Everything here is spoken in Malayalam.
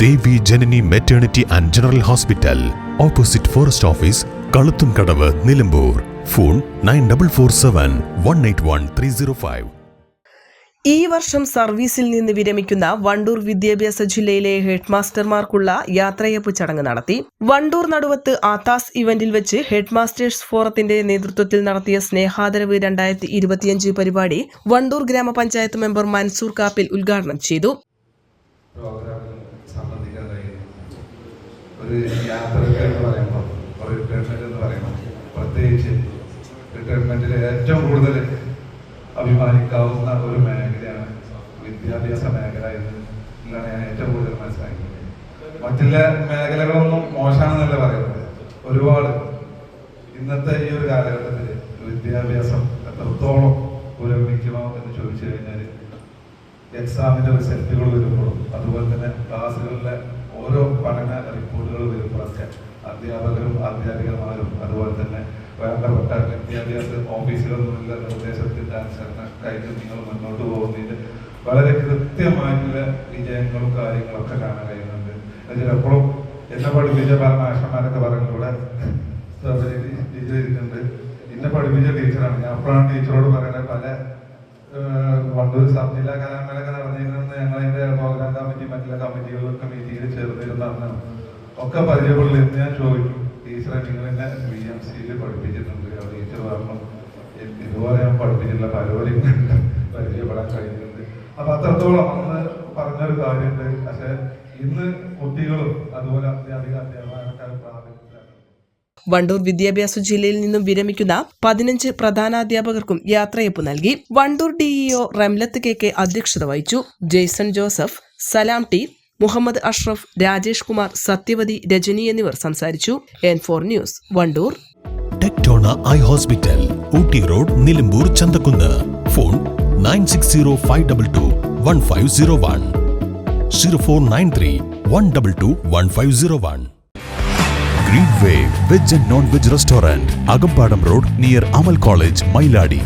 Devi Janani maternity and general hospital opposite forest office കളുത്തും Kadavu Nilambur. Phone nine double four seven one eight one three zero five ഈ വർഷം സർവീസിൽ നിന്ന് വിരമിക്കുന്ന വണ്ടൂർ വിദ്യാഭ്യാസ ജില്ലയിലെ ഹെഡ്മാസ്റ്റർമാർക്കുള്ള യാത്രയപ്പ് ചടങ്ങ് നടത്തി വണ്ടൂർ നടുവത്ത് ആത്താസ് ഇവന്റിൽ വെച്ച് ഹെഡ്മാസ്റ്റേഴ്സ് ഫോറത്തിന്റെ നേതൃത്വത്തിൽ നടത്തിയ സ്നേഹാദരവ് രണ്ടായിരത്തി ഇരുപത്തിയഞ്ച് പരിപാടി വണ്ടൂർ ഗ്രാമപഞ്ചായത്ത് മെമ്പർ മൻസൂർ കാപ്പിൽ ഉദ്ഘാടനം ചെയ്തു. ഒരു യാത്രക്കാർ എന്ന് പറയുമ്പോൾ ഒരു റിട്ടയർമെന്റ് എന്ന് പറയുമ്പോൾ പ്രത്യേകിച്ച് റിട്ടയർമെന്റിൽ ഏറ്റവും കൂടുതൽ അഭിമാനിക്കാവുന്ന ഒരു മേഖലയാണ് വിദ്യാഭ്യാസ മേഖല എന്നാണ് ഞാൻ ഏറ്റവും കൂടുതൽ മനസ്സിലാക്കുന്നത് മറ്റുള്ള മേഖലകളൊന്നും മോശമാണെന്നല്ല പറയുന്നത്. ഒരുപാട് ഇന്നത്തെ ഈ ഒരു കാലഘട്ടത്തിൽ വിദ്യാഭ്യാസം എത്രത്തോളം പുരോഗമിക്കണോ എന്ന് ചോദിച്ചു കഴിഞ്ഞാൽ എക്സാമിന്റെ റിസൾട്ടുകൾ വരുമ്പോഴും അതുപോലെ തന്നെ ക്ലാസ്സുകളിലെ ഓരോ പഠന റിപ്പോർട്ടുകൾ വരുമ്പോഴൊക്കെ അധ്യാപകരും അധ്യാപികമാരും അതുപോലെ തന്നെ വേണ്ടപ്പെട്ട വിദ്യാഭ്യാസ ഓഫീസുകളിലുള്ള നിർദ്ദേശത്തിൽ ആയിട്ട് നിങ്ങൾ മുന്നോട്ട് പോകുന്നതിൽ വളരെ കൃത്യമായിട്ടുള്ള വിജയങ്ങളും കാര്യങ്ങളൊക്കെ കാണാൻ കഴിയുന്നുണ്ട്. ചിലപ്പോഴും എന്നെ പഠിപ്പിച്ച പല മാഷന്മാരൊക്കെ പറയുന്നൂടെ ഇരിക്കുന്നുണ്ട്. എന്നെ പഠിപ്പിച്ച ടീച്ചറാണ്. ഞാൻ അപ്പോഴാണ് ടീച്ചറോട് പറയുന്നത് പല വണ്ടൂർ മറ്റുള്ള കമ്മിറ്റിയിൽ ചേർന്നിരുന്ന ഒക്കെ പരിചയപ്പെടുന്നു എന്ന് ഞാൻ ചോദിച്ചു ടീച്ചറെ നിങ്ങൾ എന്നെ ബി എം സിയിൽ പഠിപ്പിച്ചിട്ടുണ്ട്. ടീച്ചർ പറഞ്ഞു "ഇ- ഇതുപോലെ ഞാൻ പഠിപ്പിച്ചില്ല പലവരെയും പരിചയപ്പെടാൻ കഴിയുന്നുണ്ട് അപ്പൊ അത്രത്തോളം അന്ന് പറഞ്ഞൊരു കാര്യമുണ്ട് പക്ഷെ ഇന്ന് കുട്ടികളും അതുപോലെ അധ്യാപിക അധ്യാപകരൊക്കെ പ്രാഥമിക വണ്ടൂർ വിദ്യാഭ്യാസ ജില്ലയിൽ നിന്നും വിരമിക്കുന്ന പതിനഞ്ച് പ്രധാനാധ്യാപകർക്കും യാത്രയപ്പ് നൽകി. Wandoor DEO Ramlath K K അധ്യക്ഷത വഹിച്ചു. Jason Joseph Salam T Muhammad Ashraf Rajesh Kumar Sathyavathi Rajani എന്നിവർ സംസാരിച്ചു. N four news Wandoor. Tectona I hospital Ooty road Nilambur Chanthakunnu. Phone nine six zero five double two one five zero one zero four nine three one double two one five zero one green way veg and non veg restaurant Akampadam road near Amal college Mailadi